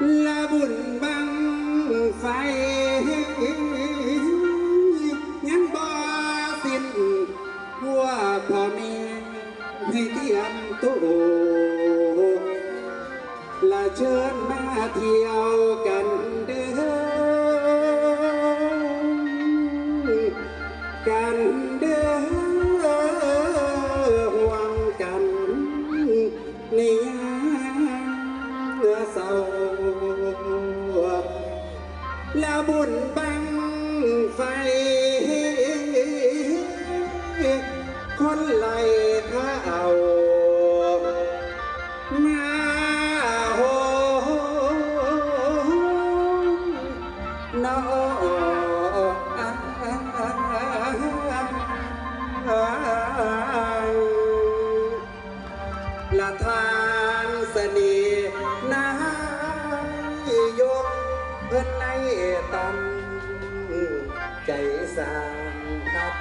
là buồn băng phải ngắn bo tiền của bà mẹ hay tiền tổ là trơn ma thiều ทานเสนีนายยกเพื่อนในตำใจสามพัด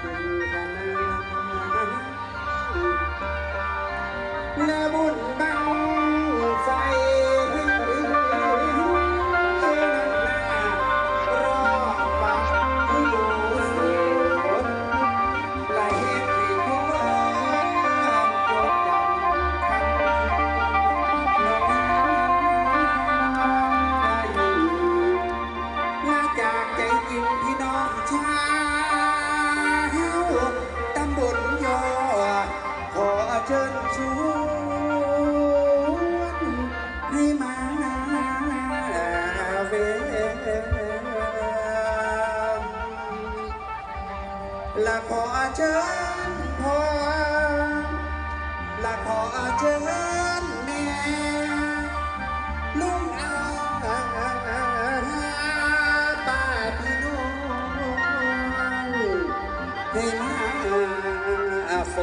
ละขอเชิญพ่อละขอเชิญแม่ลุงอาป้าพี่น้องให้มาฝ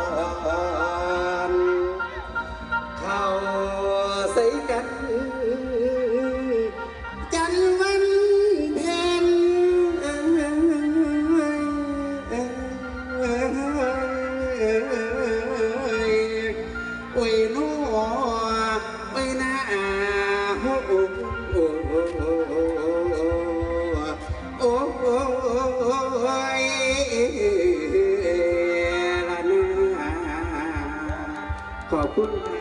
น ขอบคุณ